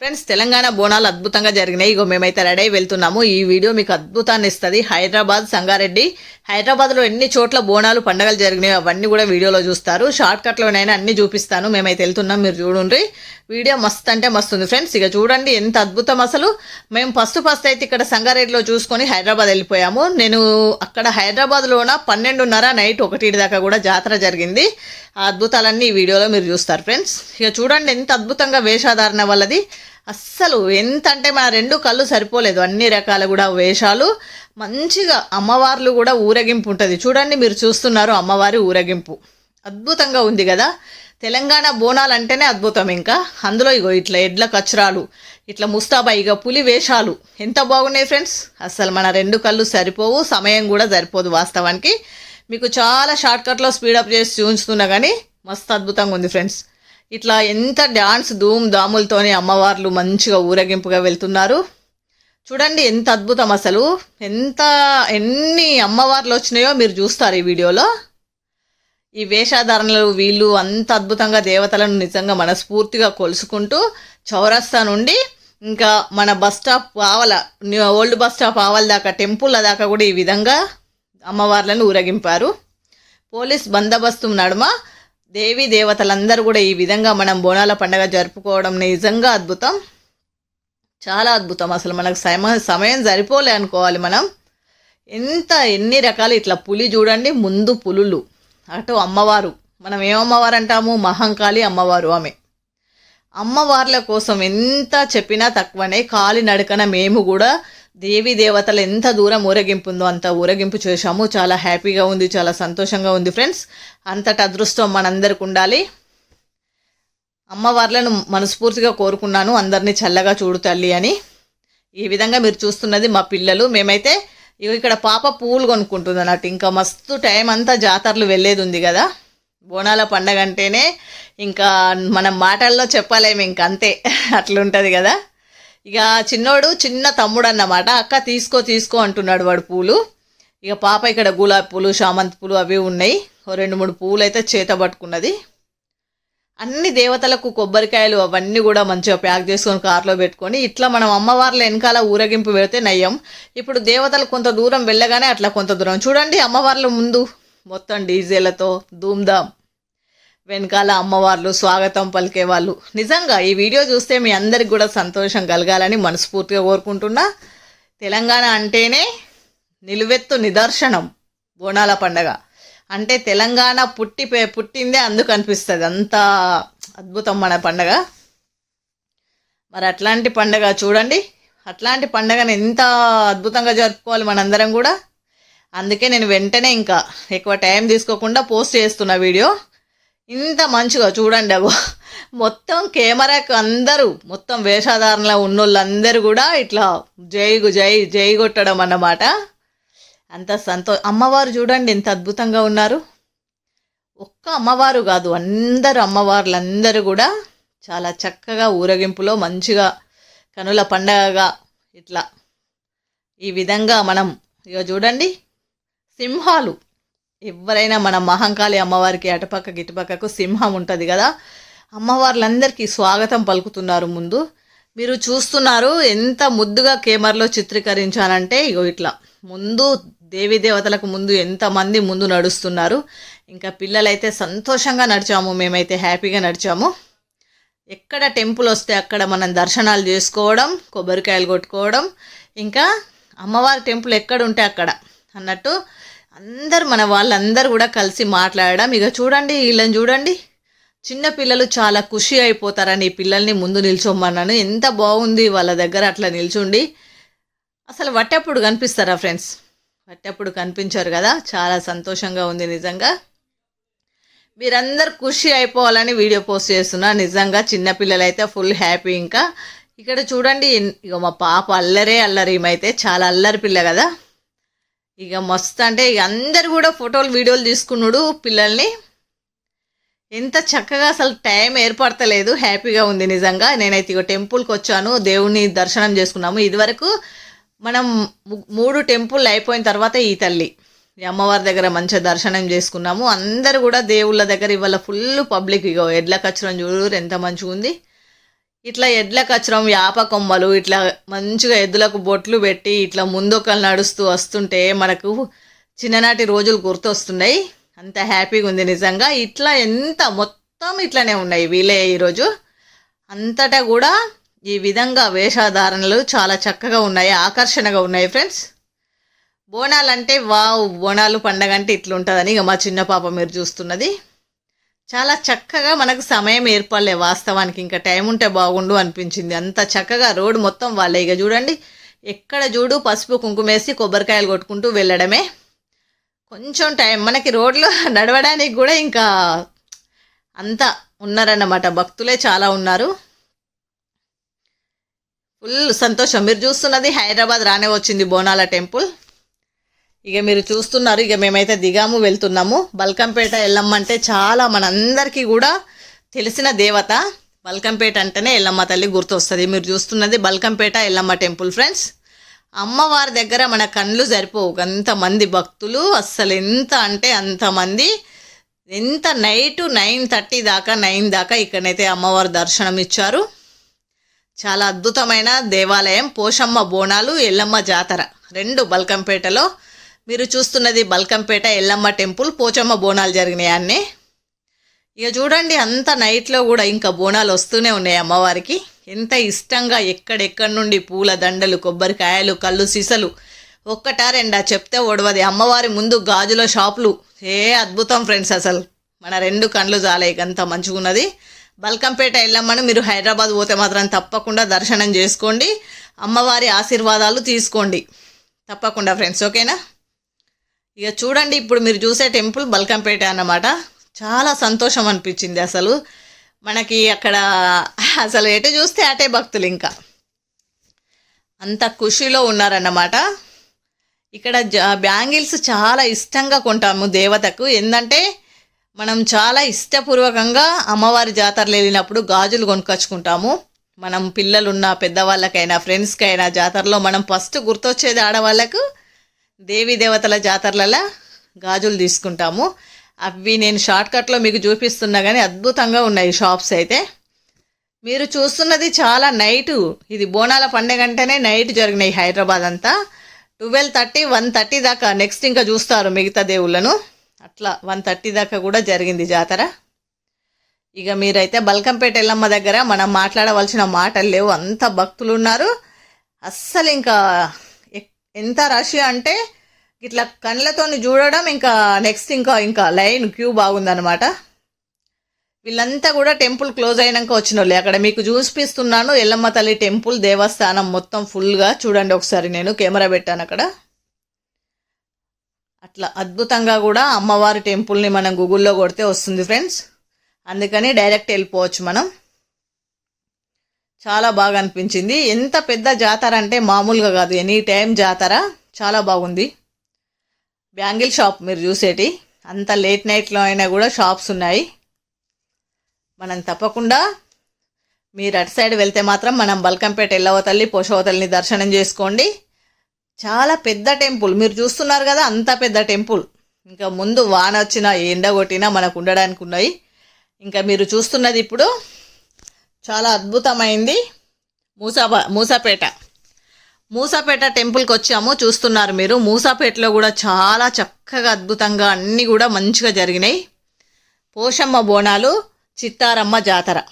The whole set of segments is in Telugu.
ఫ్రెండ్స్ తెలంగాణ బోనాలు అద్భుతంగా జరిగినాయి. ఇగో మేమైతే రెడీ అయి వెళ్తున్నాము. ఈ వీడియో మీకు అద్భుతాన్ని ఇస్తుంది. హైదరాబాద్ సంగారెడ్డి. హైదరాబాద్లో ఎన్ని చోట్ల బోనాలు పండగలు జరిగినాయి అవన్నీ కూడా వీడియోలో చూస్తారు. షార్ట్ కట్లోనైనా అన్ని చూపిస్తాను. మేమైతే వెళ్తున్నాం. మీరు చూడండి వీడియో మస్తు అంటే మస్తు ఉంది. ఫ్రెండ్స్ ఇక చూడండి ఎంత అద్భుతం అసలు. మేము ఫస్ట్ ఫస్ట్ అయితే ఇక్కడ సంగారెడ్డిలో చూసుకొని హైదరాబాద్ వెళ్ళిపోయాము. నేను అక్కడ హైదరాబాద్లోన పన్నెండున్నర నైట్ ఒకటి దాకా కూడా జాతర జరిగింది. ఆ అద్భుతాలన్నీ ఈ వీడియోలో మీరు చూస్తారు ఫ్రెండ్స్ ఇక చూడండి ఎంత అద్భుతంగా వేషాధారణ వల్లది అస్సలు ఎంత అంటే మన రెండు కళ్ళు సరిపోలేదు. అన్ని రకాల కూడా వేషాలు. మంచిగా అమ్మవార్లు కూడా ఊరేగింపు ఉంటుంది. చూడండి మీరు చూస్తున్నారు అమ్మవారి ఊరేగింపు. అద్భుతంగా ఉంది కదా. తెలంగాణ బోనాలు అంటేనే అద్భుతం ఇంకా. అందులో ఇగో ఇట్లా ఎడ్ల కచరాలు ఇట్లా ముస్తాబా ఇక పులి వేషాలు. ఎంత బాగున్నాయి ఫ్రెండ్స్? అసలు మన రెండు కళ్ళు సరిపోవు సమయం కూడా సరిపోదు వాస్తవానికి. మీకు చాలా షార్ట్కట్లో స్పీడప్ చేసి చూపిస్తున్నా కానీ మస్తు అద్భుతంగా ఉంది ఫ్రెండ్స్. ఇట్లా ఎంత డ్యాన్స్ ధూమ్ ధాములతోని అమ్మవార్లు మంచిగా ఊరేగింపుగా వెళ్తున్నారు. చూడండి ఎంత అద్భుతం అసలు. ఎంత ఎన్ని అమ్మవార్లు వచ్చినాయో మీరు చూస్తారు ఈ వీడియోలో. ఈ వేషధారణలు వీళ్ళు అంత అద్భుతంగా దేవతలను నిజంగా మనస్ఫూర్తిగా కొలుసుకుంటూ చౌరస్తా నుండి ఇంకా మన బస్ స్టాప్ ఆవల న్యూ- ఓల్డ్ బస్ స్టాప్ ఆవల దాకా టెంపుల్ దాకా కూడా ఈ విధంగా అమ్మవార్లను ఊరేగింపారు. పోలీస్ బందోబస్తు నడుమ దేవీ దేవతలందరూ కూడా ఈ విధంగా మనం బోనాల పండగ జరుపుకోవడం నిజంగా అద్భుతం. చాలా అద్భుతం. అసలు మనకు సమ సమయం సరిపోలే అనుకోవాలి మనం. ఎంత ఎన్ని రకాలు ఇట్లా పులి చూడండి ముందు పులులు. అటు అమ్మవారు. మనం ఏం అమ్మవారు అంటాము? మహంకాళి అమ్మవారు ఆమె. అమ్మవార్ల కోసం ఎంత చెప్పినా తక్కువనే. కాలి నడకన మేము కూడా దేవి దేవతలు ఎంత దూరం ఊరేగింపు ఉందో అంత ఊరేగింపు చేశాము. చాలా హ్యాపీగా ఉంది చాలా సంతోషంగా ఉంది ఫ్రెండ్స్. అంతటి అదృష్టం మనందరికి ఉండాలి. అమ్మవార్లను మనస్ఫూర్తిగా కోరుకున్నాను. అందరినీ చల్లగా చూడు తల్లి అని. ఈ విధంగా మీరు చూస్తున్నది మా పిల్లలు. మేమైతే ఇగో ఇక్కడ పాప పువ్వులు కొనుక్కుంటుంది అన్నట్టు. ఇంకా మస్తు టైం అంతా జాతరలు వెళ్ళేది ఉంది కదా. బోనాల పండగ అంటేనే ఇంకా మనం మాటల్లో చెప్పలేము ఇంక అంతే. అట్లుంటుంది కదా. ఇక చిన్నోడు చిన్న తమ్ముడు అన్నమాట. అక్క తీసుకో తీసుకో అంటున్నాడు వాడు పూలు. ఇక పాప ఇక్కడ గులాబీ పూలు చామంతి పూలు అవి ఉన్నాయి. ఓ రెండు మూడు పూలు అయితే చేత పట్టుకున్నది. అన్ని దేవతలకు కొబ్బరికాయలు అవన్నీ కూడా మంచిగా ప్యాక్ చేసుకొని కార్లో పెట్టుకొని ఇట్లా మనం అమ్మవార్ల వెనకాల ఊరేగింపు పెడితే నయ్యం. ఇప్పుడు దేవతలు కొంత దూరం వెళ్ళగానే అట్లా కొంత దూరం. చూడండి అమ్మవార్ల ముందు మొత్తం డీజేలతో ధూమ్ధామ్. వెనకాల అమ్మవార్లు స్వాగతం పలికే వాళ్ళు. నిజంగా ఈ వీడియో చూస్తే మీ అందరికి కూడా సంతోషం కలగాలని మనస్ఫూర్తిగా కోరుకుంటున్నా. తెలంగాణ అంటేనే నిలువెత్తు నిదర్శనం బోనాల పండగ. అంటే తెలంగాణ పుట్టి పే- పుట్టిందే అందుకు అనిపిస్తుంది అంత అద్భుతం మన పండగ. మరి అట్లాంటి పండగ చూడండి. అట్లాంటి పండగను ఎంత అద్భుతంగా జరుపుకోవాలి మనందరం కూడా. అందుకే నేను వెంటనే ఇంకా ఎక్కువ టైం తీసుకోకుండా పోస్ట్ చేస్తున్న వీడియో. ఇంత మంచిగా చూడండి అగో. మొత్తం కెమెరాకు అందరూ మొత్తం వేషధారణలో ఉన్నోళ్ళందరూ కూడా ఇట్లా జై జై జై కొట్టడం అన్నమాట. అంత సంతో అమ్మవారు చూడండి ఎంత అద్భుతంగా ఉన్నారు. ఒక్క అమ్మవారు కాదు అందరు అమ్మవార్లు అందరూ కూడా చాలా చక్కగా ఊరేగింపులో మంచిగా కనుల పండగగా ఇట్లా ఈ విధంగా మనం ఇక చూడండి సింహాలు. ఎవరైనా మన మహంకాళి అమ్మవారికి అటుపక్క ఇటుపక్కకు సింహం ఉంటుంది కదా అమ్మవార్లందరికీ స్వాగతం పలుకుతున్నారు ముందు. మీరు చూస్తున్నారు ఎంత ముద్దుగా కేమర్లో చిత్రీకరించానంటే ఇగో ఇట్లా. ముందు దేవి దేవతలకు ముందు ఎంతమంది ముందు నడుస్తున్నారు. ఇంకా పిల్లలైతే సంతోషంగా నడిచాము. మేమైతే హ్యాపీగా నడిచాము. ఎక్కడ టెంపుల్ వస్తే అక్కడ మనం దర్శనాలు చేసుకోవడం కొబ్బరికాయలు కొట్టుకోవడం ఇంకా అమ్మవారి టెంపుల్ ఎక్కడ ఉంటే అక్కడ అన్నట్టు అందరు మన వాళ్ళందరూ కూడా కలిసి మాట్లాడడం. ఇక చూడండి వీళ్ళని చూడండి. చిన్న పిల్లలు చాలా ఖుషి అయిపోతారని ఈ పిల్లల్ని ముందు నిల్చోమన్నాను. ఎంత బాగుంది వాళ్ళ దగ్గర అట్లా నిల్చుండి. అసలు వట్టప్పుడు కనిపిస్తారా ఫ్రెండ్స్? వట్టప్పుడు కనిపించారు కదా? చాలా సంతోషంగా ఉంది నిజంగా. మీరందరు ఖుషి అయిపోవాలని వీడియో పోస్ట్ చేస్తున్నా. నిజంగా చిన్నపిల్లలు అయితే ఫుల్ హ్యాపీ ఇంకా. ఇక్కడ చూడండి ఇక మా పాప అల్లరే అల్లరి అయితే చాలా అల్లరి పిల్ల కదా. ఇక మస్తు అంటే ఇక అందరు కూడా ఫోటోలు వీడియోలు తీసుకున్నాడు పిల్లల్ని. ఎంత చక్కగా అసలు టైం ఏర్పడతలేదు. హ్యాపీగా ఉంది నిజంగా. నేనైతే ఇక టెంపుల్కి వచ్చాను దేవుని దర్శనం చేసుకున్నాము. ఇదివరకు మనం మూడు టెంపుల్ అయిపోయిన తర్వాత ఈ తల్లి. ఈ అమ్మవారి దగ్గర మంచిగా దర్శనం చేసుకున్నాము. అందరు కూడా దేవుళ్ళ దగ్గర ఇవాళ ఫుల్ పబ్లిక్ ఇగో ఎడ్ల కచ్చరం చూడరు ఎంత మంచిగా ఉంది. ఇట్లా ఎడ్ల కచ్చరం యాప కొమ్మలు ఇట్లా మంచిగా ఎద్దులకు బొట్లు పెట్టి ఇట్లా ముందొకలు నడుస్తూ వస్తుంటే మనకు చిన్ననాటి రోజులు గుర్తొస్తున్నాయి. అంత హ్యాపీగా ఉంది నిజంగా. ఇట్లా ఎంత మొత్తం ఇట్లానే ఉన్నాయి వీలే ఈరోజు. అంతటా కూడా ఈ విధంగా వేషధారణలు చాలా చక్కగా ఉన్నాయి ఆకర్షణగా ఉన్నాయి ఫ్రెండ్స్. బోనాలు అంటే వావ్ బోనాలు పండగ అంటే ఇట్లుంటుందని ఇక మా చిన్న పాప మీరు చూస్తున్నది. చాలా చక్కగా మనకు సమయం ఏర్పడలే వాస్తవానికి ఇంకా టైం ఉంటే బాగుండు అనిపించింది. అంత చక్కగా రోడ్ మొత్తం వాళ్ళే. ఇక చూడండి ఎక్కడ చూడు పసుపు కుంకుమేసి కొబ్బరికాయలు కొట్టుకుంటూ వెళ్ళడమే. కొంచెం టైం మనకి రోడ్లో నడవడానికి కూడా ఇంకా అంతా ఉన్నారన్నమాట. భక్తులే చాలా ఉన్నారు. ఫుల్ సంతోషం. మీరు చూస్తున్నది హైదరాబాద్ రానే వచ్చింది బోనాల టెంపుల్. ఇక మీరు చూస్తున్నారు ఇక మేమైతే దిగాము వెళ్తున్నాము. బల్కంపేట ఎల్లమ్మంటే చాలా మనందరికీ కూడా తెలిసిన దేవత. బల్కంపేట అంటేనే ఎల్లమ్మ తల్లి గుర్తొస్తుంది. మీరు చూస్తున్నది బల్కంపేట ఎల్లమ్మ టెంపుల్ ఫ్రెండ్స్. అమ్మవారి దగ్గర మన కళ్ళు సరిపోవు. అంతమంది భక్తులు అస్సలు ఎంత అంటే అంతమంది. ఎంత నైట్ నైన్ థర్టీ దాకా నైన్ దాకా ఇక్కడనైతే అమ్మవారి దర్శనం ఇచ్చారు చాలా అద్భుతమైన దేవాలయం పోషమ్మ బోనాలు ఎల్లమ్మ జాతర. రెండు బల్కంపేటలో. మీరు చూస్తున్నది బల్కంపేట ఎల్లమ్మ టెంపుల్ పోచమ్మ బోనాలు జరిగినాయి అన్నీ. ఇక చూడండి అంత నైట్లో కూడా ఇంకా బోనాలు వస్తూనే ఉన్నాయి అమ్మవారికి. ఎంత ఇష్టంగా ఎక్కడెక్కడి నుండి పూల దండలు కొబ్బరికాయలు కళ్ళు సీసలు ఒక్కటా రెండా చెప్తే ఓడవది. అమ్మవారి ముందు గాజుల షాపులు. ఏ అద్భుతం ఫ్రెండ్స్ అసలు. మన రెండు కండ్లు జాలే అంత మంచిగున్నది. బల్కంపేట ఎల్లమ్మను మీరు హైదరాబాద్ పోతే మాత్రం తప్పకుండా దర్శనం చేసుకోండి. అమ్మవారి ఆశీర్వాదాలు తీసుకోండి. తప్పకుండా ఫ్రెండ్స్ ఓకేనా? ఇక చూడండి ఇప్పుడు మీరు చూసే టెంపుల్ బల్కంపేట అన్నమాట. చాలా సంతోషం అనిపించింది అసలు. మనకి అక్కడ అసలు ఎటు చూస్తే అటే భక్తులు ఇంకా. అంత ఖుషిలో ఉన్నారన్నమాట. ఇక్కడ బ్యాంగిల్స్ చాలా ఇష్టంగా కొంటాము దేవతకు. ఏంటంటే మనం చాలా ఇష్టపూర్వకంగా అమ్మవారి జాతరలు వెళ్ళినప్పుడు గాజులు కొనుక్కొచ్చుకుంటాము. మనం పిల్లలున్న పెద్దవాళ్ళకైనా ఫ్రెండ్స్కైనా జాతరలో మనం ఫస్ట్ గుర్తొచ్చేది ఆడవాళ్ళకు దేవీ దేవతల జాతరలలో గాజులు తీసుకుంటాము. అవి నేను షార్ట్కట్లో మీకు చూపిస్తున్నా కానీ అద్భుతంగా ఉన్నాయి షాప్స్ అయితే. మీరు చూస్తున్నది చాలా నైటు. ఇది బోనాల పండగ అంటేనే నైట్ జరిగినాయి హైదరాబాద్ అంతా. ట్వెల్వ్ థర్టీ వన్ థర్టీ దాకా. నెక్స్ట్ ఇంకా చూస్తారు మిగతా దేవుళ్ళను. అట్లా వన్ థర్టీ దాకా కూడా జరిగింది జాతర. ఇక మీరైతే బల్కంపేట ఎల్లమ్మ దగ్గర మనం మాట్లాడవలసిన మాటలు లేవు. అంత భక్తులు ఉన్నారు. అస్సలు ఇంకా ఎంత రష్ అంటే ఇట్లా కళ్ళతోని చూడడం ఇంకా నెక్స్ట్ ఇంకా ఇంకా లైన్ క్యూ బాగుందనమాట వీళ్ళంతా కూడా టెంపుల్ క్లోజ్ అయినాక వచ్చిన వాళ్ళే అక్కడ మీకు చూపిస్తున్నాను ఎల్లమ్మ తల్లి టెంపుల్ దేవస్థానం మొత్తం ఫుల్గా. చూడండి ఒకసారి నేను కెమెరా పెట్టాను అక్కడ. అట్లా అద్భుతంగా కూడా అమ్మవారి టెంపుల్ని మనం గూగుల్లో కొడితే వస్తుంది ఫ్రెండ్స్. అందుకని డైరెక్ట్ వెళ్ళిపోవచ్చు మనం. చాలా బాగా అనిపించింది. ఎంత పెద్ద జాతర అంటే మామూలుగా కాదు. ఎనీ టైం జాతర. చాలా బాగుంది. బ్యాంగిల్ షాప్ మీరు చూసేటి. అంత లేట్ నైట్లో అయినా కూడా షాప్స్ ఉన్నాయి. మనం తప్పకుండా మీరు అటు సైడ్ వెళ్తే మాత్రం మనం బల్కంపేట ఎల్లవ తల్లి దర్శనం చేసుకోండి. చాలా పెద్ద టెంపుల్. మీరు చూస్తున్నారు కదా అంత పెద్ద టెంపుల్. ఇంకా ముందు వాన వచ్చినా ఎండ కొట్టినా మనకు ఉండడానికి ఉన్నాయి. ఇంకా మీరు చూస్తున్నది ఇప్పుడు చాలా అద్భుతమైంది మూసాబా మూసాపేట. మూసాపేట టెంపుల్కి వచ్చాము చూస్తున్నారు మీరు. మూసాపేటలో కూడా చాలా చక్కగా అద్భుతంగా అన్నీ కూడా మంచిగా జరిగినాయి. పోషమ్మ బోనాలు చిత్తారమ్మ జాతర.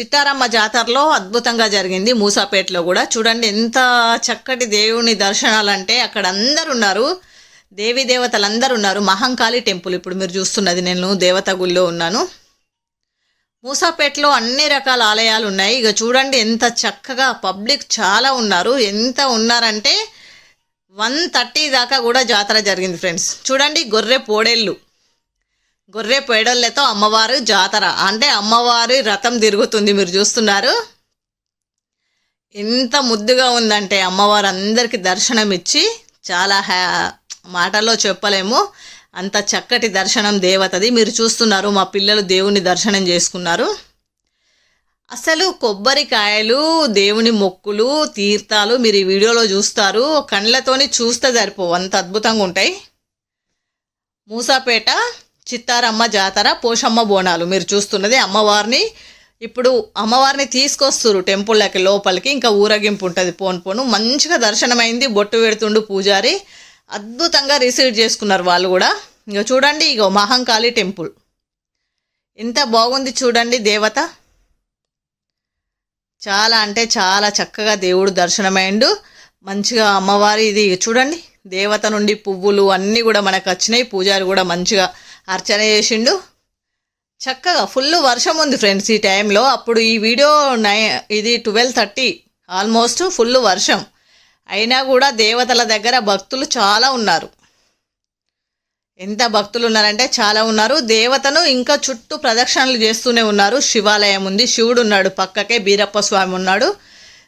చిత్తారమ్మ జాతరలో అద్భుతంగా జరిగింది. మూసాపేటలో కూడా. చూడండి ఎంత చక్కటి దేవుని దర్శనాలంటే అక్కడ అందరు ఉన్నారు. దేవీ దేవతలు అందరు ఉన్నారు. మహంకాళి టెంపుల్ ఇప్పుడు మీరు చూస్తున్నది. నేను దేవత గుళ్ళో ఉన్నాను. మూసాపేటలో అన్ని రకాల ఆలయాలు ఉన్నాయి. ఇక చూడండి ఎంత చక్కగా పబ్లిక్ చాలా ఉన్నారు. ఎంత ఉన్నారంటే వన్ థర్టీ దాకా కూడా జాతర జరిగింది ఫ్రెండ్స్. చూడండి గొర్రె పోడేళ్ళు. గొర్రె పేడోళ్ళతో అమ్మవారు జాతర. అంటే అమ్మవారి రథం తిరుగుతుంది మీరు చూస్తున్నారు. ఎంత ముద్దుగా ఉందంటే అమ్మవారు అందరికీ దర్శనం ఇచ్చి చాలా హ్యా మాటల్లో చెప్పలేము. అంత చక్కటి దర్శనం దేవతది. మీరు చూస్తున్నారు మా పిల్లలు దేవుని దర్శనం చేసుకున్నారు. అసలు కొబ్బరికాయలు దేవుని మొక్కులు తీర్థాలు మీరు ఈ వీడియోలో చూస్తారు. కళ్ళతోని చూస్తే సరిపోవు. అంత అద్భుతంగా ఉంటాయి. మూసాపేట చిత్తారమ్మ జాతర పోషమ్మ బోనాలు. మీరు చూస్తున్నది అమ్మవారిని. ఇప్పుడు అమ్మవారిని తీసుకొస్తారు టెంపుల్లోకి లోపలికి. ఇంకా ఊరగింపు ఉంటుంది. పోను పోను. మంచిగా దర్శనమైంది. బొట్టు పెడుతుండు పూజారి. అద్భుతంగా రిసీవ్ చేసుకున్నారు వాళ్ళు కూడా. ఇంకా చూడండి ఇగో మహంకాళి టెంపుల్. ఎంత బాగుంది చూడండి దేవత. చాలా అంటే చాలా చక్కగా దేవుడు దర్శనమైండు. మంచిగా అమ్మవారి ఇది. చూడండి దేవత నుండి పువ్వులు అన్నీ కూడా మనకు వచ్చినాయి. పూజారి కూడా మంచిగా అర్చన చేసిండు. చక్కగా ఫుల్ వర్షం ఉంది ఫ్రెండ్స్ ఈ టైంలో అప్పుడు ఈ వీడియో నై ఇది ట్వెల్వ్ థర్టీ ఆల్మోస్ట్ ఫుల్ వర్షం. అయినా కూడా దేవతల దగ్గర భక్తులు చాలా ఉన్నారు. ఎంత భక్తులు ఉన్నారంటే చాలా ఉన్నారు. దేవతను ఇంకా చుట్టూ ప్రదక్షిణలు చేస్తూనే ఉన్నారు. శివాలయం ఉంది. శివుడు ఉన్నాడు పక్కకే బీరప్ప స్వామి ఉన్నాడు.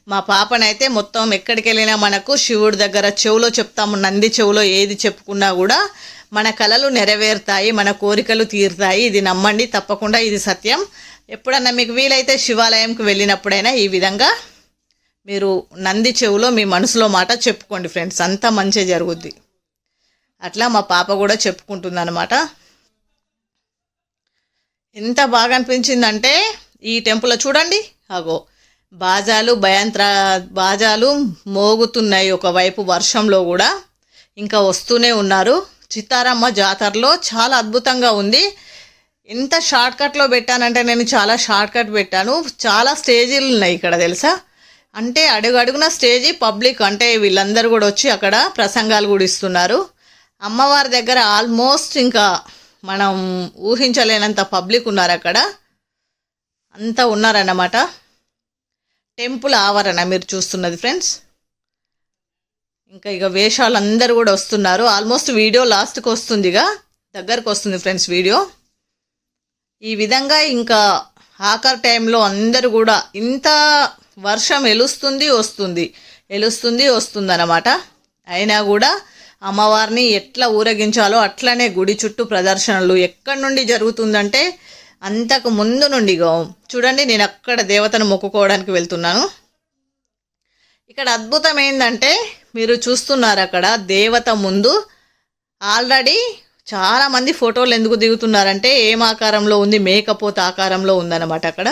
మా పాపనైతే మొత్తం ఎక్కడికి వెళ్ళినా మనకు శివుడి దగ్గర చెవులో చెప్తాము నంది చెవులో ఏది చెప్పుకున్నా కూడా మన కళలు నెరవేరుతాయి మన కోరికలు తీరుతాయి. ఇది నమ్మండి తప్పకుండా ఇది సత్యం. ఎప్పుడన్నా మీకు వీలైతే శివాలయంకి వెళ్ళినప్పుడైనా ఈ విధంగా మీరు నంది చెవులో మీ మనసులో మాట చెప్పుకోండి ఫ్రెండ్స్. అంతా మంచి జరుగుద్ది. అట్లా మా పాప కూడా చెప్పుకుంటుంది అనమాట ఎంత బాగా అనిపించిందంటే ఈ టెంపుల్లో చూడండి అగో బాజాలు భయంత్ర బాజాలు మోగుతున్నాయి. ఒకవైపు వర్షంలో కూడా ఇంకా వస్తూనే ఉన్నారు. చిత్తారమ్మ జాతరలో చాలా అద్భుతంగా ఉంది. ఎంత షార్ట్ కట్లో పెట్టానంటే నేను చాలా షార్ట్ కట్ పెట్టాను. చాలా స్టేజీలు ఉన్నాయి ఇక్కడ తెలుసా? అంటే అడుగు అడుగున స్టేజీ పబ్లిక్ అంటే వీళ్ళందరూ కూడా వచ్చి అక్కడ ప్రసంగాలు కూడా ఇస్తున్నారు. అమ్మవారి దగ్గర ఆల్మోస్ట్ ఇంకా మనం ఊహించలేనంత పబ్లిక్ ఉన్నారు అక్కడ. అంతా ఉన్నారన్నమాట. టెంపుల్ ఆవరణ మీరు చూస్తున్నది ఫ్రెండ్స్. ఇంకా ఇక వేషాలు అందరూ కూడా వస్తున్నారు. ఆల్మోస్ట్ వీడియో లాస్ట్కి వస్తుంది ఇక దగ్గరకు వస్తుంది ఫ్రెండ్స్ వీడియో ఈ విధంగా ఇంకా ఆఖరి టైంలో అందరూ కూడా ఇంత వర్షం ఎలుస్తుంది వస్తుంది. ఎలుస్తుంది వస్తుంది అయినా కూడా అమ్మవారిని ఎట్లా ఊరేగించాలో అట్లనే గుడి చుట్టూ ప్రదర్శనలు ఎక్కడి నుండి జరుగుతుందంటే అంతకు ముందు నుండి చూడండి నేను అక్కడ దేవతను మొక్కుకోవడానికి వెళ్తున్నాను. ఇక్కడ అద్భుతం ఏంటంటే మీరు చూస్తున్నారు అక్కడ దేవత ముందు. ఆల్రెడీ చాలామంది ఫోటోలు ఎందుకు దిగుతున్నారంటే ఏం ఆకారంలో ఉంది మేకపోత ఆకారంలో ఉందన్నమాట అక్కడ.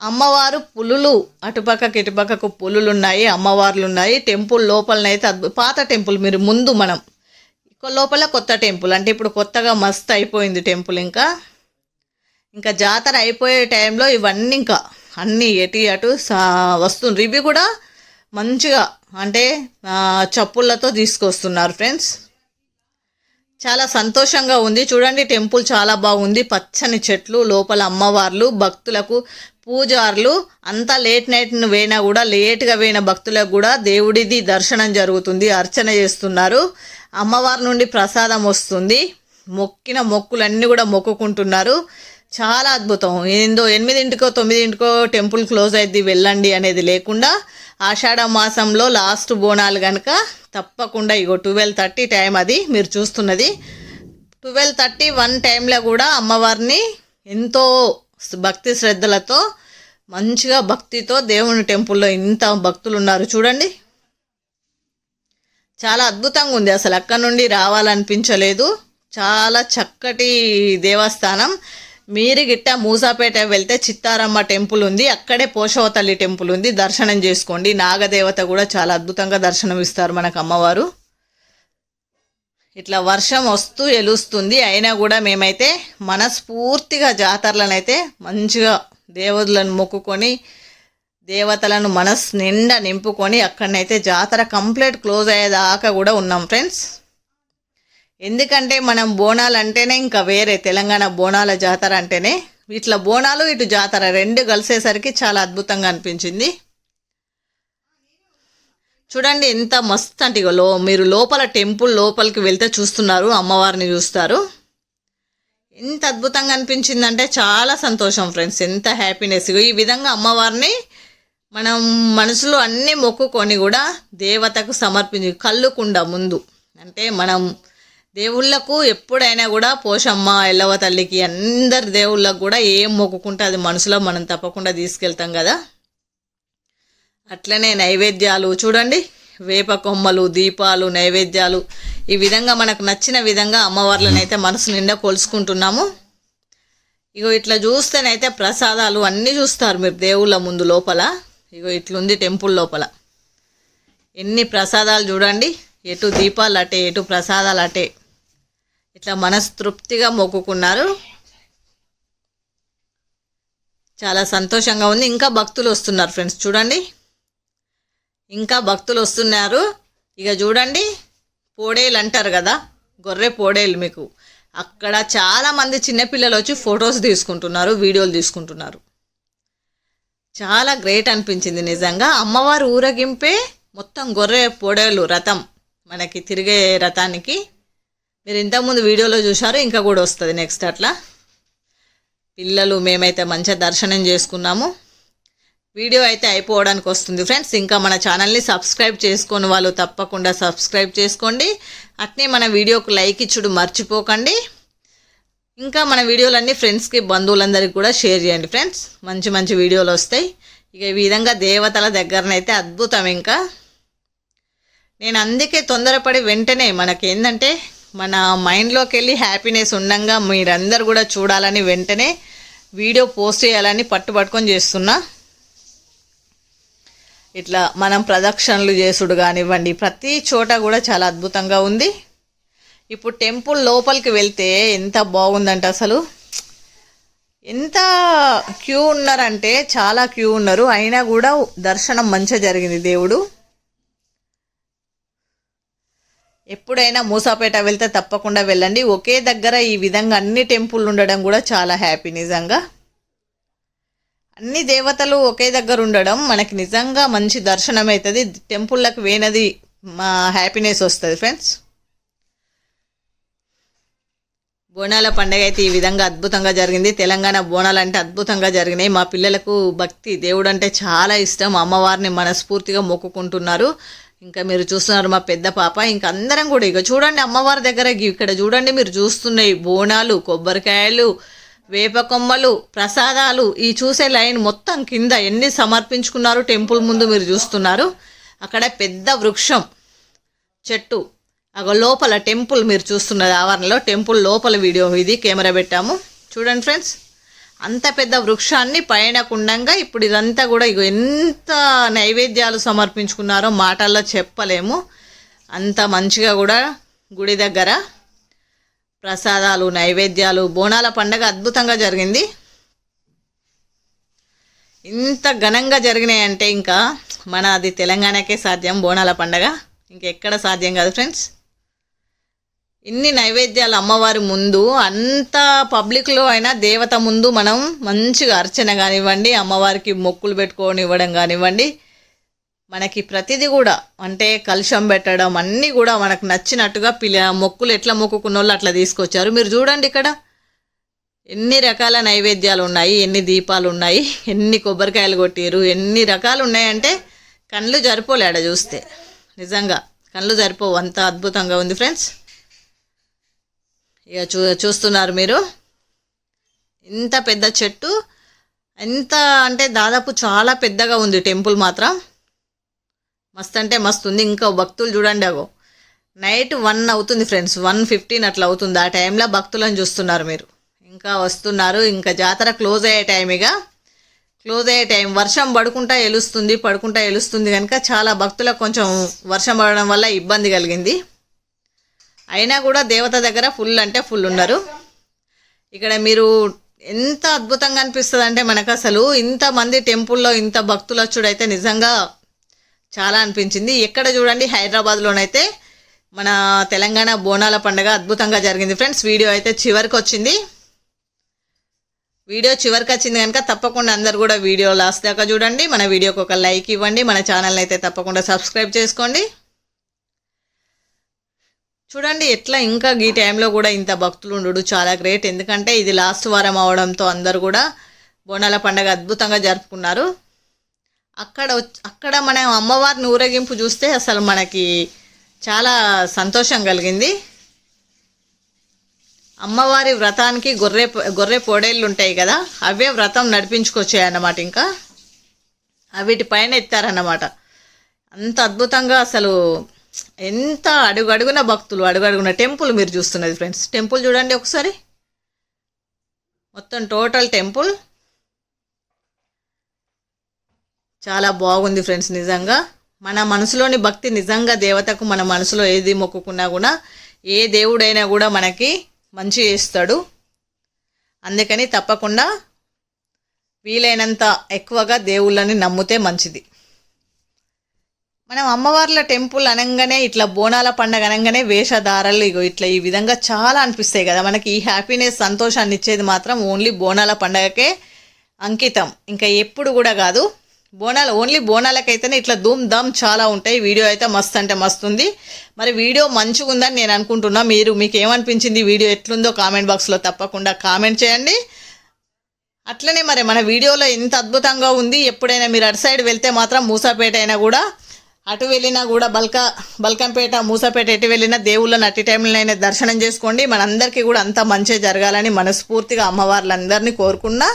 అమ్మవారు పులులు అటుపక్కకి ఇటుపక్కకు పులులు ఉన్నాయి అమ్మవార్లు ఉన్నాయి టెంపుల్ లోపలనైతే అద్భుత పాత టెంపుల్ మీరు ముందు మనం లోపల కొత్త టెంపుల్ అంటే ఇప్పుడు కొత్తగా మస్త్ అయిపోయింది టెంపుల్ ఇంకా. ఇంకా జాతర అయిపోయే టైంలో ఇవన్నీ ఇంకా అన్నీ ఎటు అటు సా- వస్తుంది ఇవి కూడా మంచిగా అంటే చప్పుళ్ళతో తీసుకొస్తున్నారు ఫ్రెండ్స్. చాలా సంతోషంగా ఉంది. చూడండి టెంపుల్ చాలా బాగుంది. పచ్చని చెట్లు లోపల అమ్మవార్లు భక్తులకు పూజార్లు. అంతా లేట్ నైట్ వేయినా కూడా లేట్గా వేయిన భక్తులకు కూడా దేవుడిది దర్శనం జరుగుతుంది అర్చన చేస్తున్నారు. అమ్మవారి నుండి ప్రసాదం వస్తుంది. మొక్కిన మొక్కులన్నీ కూడా మొక్కుకుంటున్నారు. చాలా అద్భుతం. ఏందో ఎనిమిదింటికో తొమ్మిదింటికో టెంపుల్ క్లోజ్ అయింది వెళ్ళండి అనేది లేకుండా. ఆషాఢ మాసంలో లాస్ట్ బోనాలు కనుక తప్పకుండా ఇగో ట్వెల్వ్ థర్టీ టైం అది మీరు చూస్తున్నది. ట్వెల్వ్ థర్టీ వన్ టైంలో కూడా అమ్మవారిని ఎంతో భక్తి శ్రద్ధలతో మంచిగా భక్తితో దేవుని టెంపుల్లో ఇంత భక్తులు ఉన్నారు చూడండి. చాలా అద్భుతంగా ఉంది. అసలు అక్కడ నుండి రావాలనిపించలేదు. చాలా చక్కటి దేవస్థానం. మీరు గిట్ట మూసాపేట వెళ్తే చిత్తారమ్మ టెంపుల్ ఉంది అక్కడే పోషవతల్లి టెంపుల్ ఉంది. దర్శనం చేసుకోండి. నాగదేవత కూడా చాలా అద్భుతంగా దర్శనం ఇస్తారు మనకు అమ్మవారు. ఇట్లా వర్షం వస్తూ ఎలుస్తుంది. అయినా కూడా మేమైతే మనస్ఫూర్తిగా జాతరలనైతే మంచిగా దేవుళ్ళను మొక్కుకొని దేవతలను మనస్ నిండా నింపుకొని అక్కడనైతే జాతర కంప్లీట్ క్లోజ్ అయ్యేదాకా కూడా ఉన్నాం ఫ్రెండ్స్. ఎందుకంటే మనం బోనాలు అంటేనే ఇంకా వేరే తెలంగాణ బోనాల జాతర అంటేనే. ఇట్లా బోనాలు ఇటు జాతర రెండు కలిసేసరికి చాలా అద్భుతంగా అనిపించింది. చూడండి ఎంత మస్తు అంటే ఇగో లో మీరు లోపల టెంపుల్ లోపలికి వెళ్తే చూస్తున్నారు అమ్మవారిని చూస్తారు. ఎంత అద్భుతంగా అనిపించిందంటే చాలా సంతోషం ఫ్రెండ్స్ ఎంత హ్యాపీనెస్. ఇగో ఈ విధంగా అమ్మవారిని మనం మనసులో అన్నీ మొక్కుకొని కూడా దేవతకు సమర్పించి కళ్ళుకుండ ముందు. అంటే మనం దేవుళ్ళకు ఎప్పుడైనా కూడా పోషమ్మ ఎల్లవ తల్లికి అందరి దేవుళ్ళకు కూడా ఏం మొక్కుకుంటే అది మనసులో మనం తప్పకుండా తీసుకెళ్తాం కదా? అట్లనే నైవేద్యాలు చూడండి. వేప కొమ్మలు దీపాలు నైవేద్యాలు. ఈ విధంగా మనకు నచ్చిన విధంగా అమ్మవార్లనైతే మనసు నిండా కొలుసుకుంటున్నాము. ఇగో ఇట్లా చూస్తేనైతే ప్రసాదాలు అన్నీ చూస్తారు మీరు దేవుళ్ళ ముందు లోపల. ఇగో ఇట్లుంది టెంపుల్ లోపల. ఎన్ని ప్రసాదాలు చూడండి. ఎటు దీపాలు అటే ఎటు ప్రసాదాలు అటే ఇట్లా మనస్తృప్తిగా మొక్కుకున్నారు. చాలా సంతోషంగా ఉంది. ఇంకా భక్తులు వస్తున్నారు ఫ్రెండ్స్ చూడండి. ఇంకా భక్తులు వస్తున్నారు. ఇక చూడండి పోడేలు అంటారు కదా గొర్రె పోడేలు మీకు. అక్కడ చాలామంది చిన్నపిల్లలు వచ్చి ఫొటోస్ తీసుకుంటున్నారు వీడియోలు తీసుకుంటున్నారు. చాలా గ్రేట్ అనిపించింది నిజంగా. అమ్మవారు ఊరగింపే మొత్తం గొర్రె పొడేలు రథం మనకి తిరిగే రథానికి. మీరు ఇంతకుముందు వీడియోలో చూశారు ఇంకా కూడా వస్తుంది నెక్స్ట్ అట్లా. పిల్లలు మేమైతే మంచిగా దర్శనం చేసుకున్నాము. వీడియో అయితే అయిపోవడానికి వస్తుంది. ఫ్రెండ్స్ ఇంకా మన ఛానల్ని సబ్స్క్రైబ్ చేసుకొని వాళ్ళు తప్పకుండా సబ్స్క్రైబ్ చేసుకోండి. అట్నే మన వీడియోకు లైక్ ఇచ్చుడు మర్చిపోకండి. ఇంకా మన వీడియోలన్నీ ఫ్రెండ్స్కి బంధువులందరికీ కూడా షేర్ చేయండి. ఫ్రెండ్స్ మంచి మంచి వీడియోలు వస్తాయి. ఇక ఈ విధంగా దేవతల దగ్గరనైతే అద్భుతం ఇంకా. నేను అందుకే తొందరపడి వెంటనే మనకి ఏంటంటే మన మైండ్లోకి వెళ్ళి హ్యాపీనెస్ ఉండంగా మీరందరూ కూడా చూడాలని వెంటనే వీడియో పోస్ట్ చేయాలని పట్టుబట్టుకొని చేస్తున్నా. ఇట్లా మనం ప్రదక్షిణలు చేసుడు కానివ్వండి ప్రతి చోట కూడా చాలా అద్భుతంగా ఉంది. ఇప్పుడు టెంపుల్ లోపలికి వెళ్తే ఎంత బాగుందంటే అసలు. ఎంత క్యూ ఉన్నారంటే చాలా క్యూ ఉన్నారు. అయినా కూడా దర్శనం మంచిగా జరిగింది దేవుడు. ఎప్పుడైనా మూసాపేట వెళ్తే తప్పకుండా వెళ్ళండి. ఒకే దగ్గర ఈ విధంగా అన్ని టెంపుల్ ఉండడం కూడా చాలా హ్యాపీ నిజంగా. అన్ని దేవతలు ఒకే దగ్గర ఉండడం మనకి నిజంగా మంచి దర్శనం అవుతుంది. టెంపుల్లకు వేనది మా హ్యాపీనెస్ వస్తుంది ఫ్రెండ్స్. బోనాల పండగ అయితే ఈ విధంగా అద్భుతంగా జరిగింది. తెలంగాణ బోనాలు అంటే అద్భుతంగా జరిగినాయి. మా పిల్లలకు భక్తి దేవుడు అంటే చాలా ఇష్టం. అమ్మవారిని మనస్ఫూర్తిగా మొక్కుకుంటున్నారు. ఇంకా మీరు చూస్తున్నారు మా పెద్ద పాప ఇంకా అందరం కూడా ఇక చూడండి అమ్మవారి దగ్గర ఇక్కడ చూడండి మీరు చూస్తున్నాయి బోనాలు కొబ్బరికాయలు వేప కొమ్మలు ప్రసాదాలు ఈ చూసే లైన్ మొత్తం కింద ఎన్ని సమర్పించుకున్నారు టెంపుల్ ముందు మీరు చూస్తున్నారు. అక్కడ పెద్ద వృక్షం చెట్టు అగ లోపల టెంపుల్ మీరు చూస్తున్నది ఆవరణలో టెంపుల్ లోపల వీడియో ఇది కెమెరా పెట్టాము. చూడండి ఫ్రెండ్స్. అంత పెద్ద వృక్షాన్ని పైన కుండంగా ఇప్పుడు ఇదంతా కూడా ఇగో ఎంత నైవేద్యాలు సమర్పించుకున్నారో మాటల్లో చెప్పలేము. అంత మంచిగా కూడా గుడి దగ్గర ప్రసాదాలు నైవేద్యాలు బోనాల పండగ అద్భుతంగా జరిగింది. ఇంత ఘనంగా జరిగినాయంటే ఇంకా మన అది తెలంగాణకే సాధ్యం బోనాల పండగ. ఇంకెక్కడ సాధ్యం కాదు ఫ్రెండ్స్. ఇన్ని నైవేద్యాలు అమ్మవారి ముందు అంత పబ్లిక్లో అయినా దేవత ముందు మనం మంచిగా అర్చన కానివ్వండి అమ్మవారికి మొక్కులు పెట్టుకొని ఇవ్వడం కానివ్వండి మనకి ప్రతిదీ కూడా అంటే కలుషం పెట్టడం అన్నీ కూడా మనకు నచ్చినట్టుగా పిల్ల మొక్కులు ఎట్లా మొక్కుకున్న వాళ్ళు అట్లా తీసుకొచ్చారు. మీరు చూడండి ఇక్కడ. ఎన్ని రకాల నైవేద్యాలు ఉన్నాయి ఎన్ని దీపాలు ఉన్నాయి ఎన్ని కొబ్బరికాయలు కొట్టారు ఎన్ని రకాలు ఉన్నాయంటే కళ్ళు జరిపోలేడ చూస్తే. నిజంగా కళ్ళు జరిపోవు అంత అద్భుతంగా ఉంది ఫ్రెండ్స్. ఇక చూ చూస్తున్నారు మీరు. ఇంత పెద్ద చెట్టు ఎంత అంటే దాదాపు చాలా పెద్దగా ఉంది టెంపుల్ మాత్రం. మస్తు అంటే మస్తు ఉంది. ఇంకా భక్తులు చూడండి అగో. నైట్ వన్ అవుతుంది ఫ్రెండ్స్. వన్ ఫిఫ్టీన్ అట్లా అవుతుంది. ఆ టైంలో భక్తులను చూస్తున్నారు మీరు. ఇంకా వస్తున్నారు. ఇంకా జాతర క్లోజ్ అయ్యే టైం ఇక క్లోజ్ అయ్యే టైం. వర్షం పడుకుంటా ఎలుస్తుంది పడుకుంటా ఎలుస్తుంది కనుక చాలా భక్తులకు కొంచెం వర్షం పడడం వల్ల ఇబ్బంది కలిగింది. అయినా కూడా దేవత దగ్గర ఫుల్ అంటే ఫుల్ ఉన్నారు. ఇక్కడ మీరు ఎంత అద్భుతంగా అనిపిస్తుంది అంటే మనకు అసలు ఇంతమంది టెంపుల్లో ఇంత భక్తులు వచ్చుడైతే నిజంగా చాలా అనిపించింది. ఎక్కడ చూడండి హైదరాబాద్లోనైతే మన తెలంగాణ బోనాల పండుగ అద్భుతంగా జరిగింది. ఫ్రెండ్స్ వీడియో అయితే చివరికి వచ్చింది. వీడియో చివరికి వచ్చింది కనుక తప్పకుండా అందరు కూడా వీడియో లాస్ట్ దాకా చూడండి. మన వీడియోకి ఒక లైక్ ఇవ్వండి. మన ఛానల్ అయితే తప్పకుండా సబ్స్క్రైబ్ చేసుకోండి. చూడండి ఎట్లా ఇంకా ఈ టైంలో కూడా ఇంత భక్తులు ఉండడు చాలా గ్రేట్. ఎందుకంటే ఇది లాస్ట్ వారం అవడంతో అందరు కూడా బోనాల పండగ అద్భుతంగా జరుపుకున్నారు. అక్కడ అక్కడ మనం అమ్మవారిని ఊరేగింపు చూస్తే అసలు మనకి చాలా సంతోషం కలిగింది. అమ్మవారి వ్రతానికి గొర్రె గొర్రె పొడేళ్ళు ఉంటాయి కదా అవే వ్రతం నడిపించుకొచ్చాయి అన్నమాట ఇంకా అవిటి పైన ఎత్తారన్నమాట. అంత అద్భుతంగా అసలు ఎంత అడుగడుగున భక్తులు అడుగడుగున టెంపుల్ మీరు చూస్తున్నది ఫ్రెండ్స్. టెంపుల్ చూడండి ఒకసారి. మొత్తం టోటల్ టెంపుల్. చాలా బాగుంది ఫ్రెండ్స్ నిజంగా. మన మనసులోని భక్తి నిజంగా దేవతకు మన మనసులో ఏది మొక్కుకున్నా కూడా ఏ దేవుడైనా కూడా మనకి మంచి చేస్తాడు. అందుకని తప్పకుండా వీలైనంత ఎక్కువగా దేవుళ్ళని నమ్మితే మంచిది. మనం అమ్మవార్ల టెంపుల్ అనగానే ఇట్లా బోనాల పండగ అనగానే వేషధారలు ఇగో ఇట్లా ఈ విధంగా చాలా అనిపిస్తాయి కదా. మనకి ఈ హ్యాపీనెస్ సంతోషాన్ని ఇచ్చేది మాత్రం ఓన్లీ బోనాల పండగకే అంకితం. ఇంకా ఎప్పుడు కూడా కాదు. బోనాలు ఓన్లీ బోనాలకైతేనే ఇట్లా ధూమ్ ధమ్ చాలా ఉంటాయి. వీడియో అయితే మస్తు అంటే మస్తు ఉంది. మరి వీడియో మంచిగా ఉందని నేను అనుకుంటున్నా. మీరు మీకు ఏమనిపించింది? వీడియో ఎట్లుందో కామెంట్ బాక్స్లో తప్పకుండా కామెంట్ చేయండి. అట్లనే మరి మన వీడియోలో ఎంత అద్భుతంగా ఉంది. ఎప్పుడైనా మీరు అటు సైడ్ వెళ్తే మాత్రం మూసాపేట అయినా కూడా అటు వెళ్ళినా కూడా బల్కా బల్కంపేట మూసాపేట ఎటు వెళ్ళినా దేవుళ్ళని అట్టి టైంలోనైనా దర్శనం చేసుకోండి. మనందరికీ కూడా అంతా మంచిగా జరగాలని మనస్ఫూర్తిగా అమ్మవార్లందరినీ కోరుకున్నా.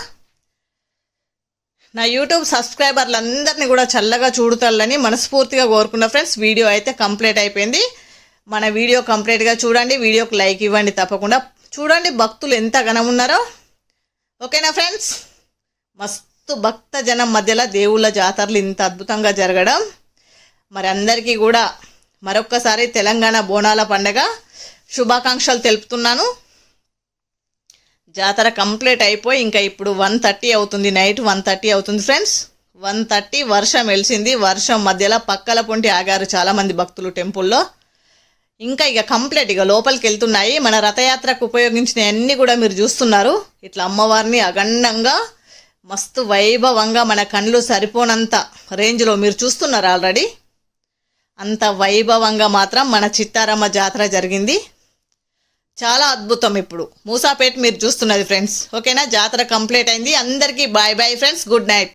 నా యూట్యూబ్ సబ్స్క్రైబర్లందరినీ కూడా చల్లగా చూడుతాలని మనస్ఫూర్తిగా కోరుకున్న ఫ్రెండ్స్. వీడియో అయితే కంప్లీట్ అయిపోయింది. మన వీడియో కంప్లీట్గా చూడండి. వీడియోకి లైక్ ఇవ్వండి తప్పకుండా. చూడండి భక్తులు ఎంత ఘనం ఉన్నారో. ఓకేనా ఫ్రెండ్స్? మస్తు భక్త జనం మధ్యలో దేవుళ్ళ జాతరలు ఇంత అద్భుతంగా జరగడం. మరి అందరికీ కూడా మరొక్కసారి తెలంగాణ బోనాల పండగ శుభాకాంక్షలు తెలుపుతున్నాను. జాతర కంప్లీట్ అయిపోయి ఇంకా ఇప్పుడు వన్ థర్టీ అవుతుంది నైట్ వన్ థర్టీ అవుతుంది ఫ్రెండ్స్. వన్ థర్టీ వర్షం వెలిసింది వర్షం మధ్యలో పక్కల పొంటి ఆగారు చాలామంది భక్తులు టెంపుల్లో. ఇంకా ఇక కంప్లీట్ ఇక లోపలికి వెళ్తున్నాయి. మన రథయాత్రకు ఉపయోగించిన అన్నీ కూడా మీరు చూస్తున్నారు. ఇట్లా అమ్మవారిని అగండంగా మస్తు వైభవంగా మన కళ్ళు సరిపోనంత రేంజ్లో మీరు చూస్తున్నారు ఆల్రెడీ అంత వైభవంగా మాత్రం మన చిత్తారమ్మ జాతర జరిగింది. చాలా అద్భుతం ఇప్పుడు. మూసాపేట్ మీరు చూస్తున్నది ఫ్రెండ్స్ ఓకేనా? జాతర కంప్లీట్ అయింది. అందరికీ bye bye friends good night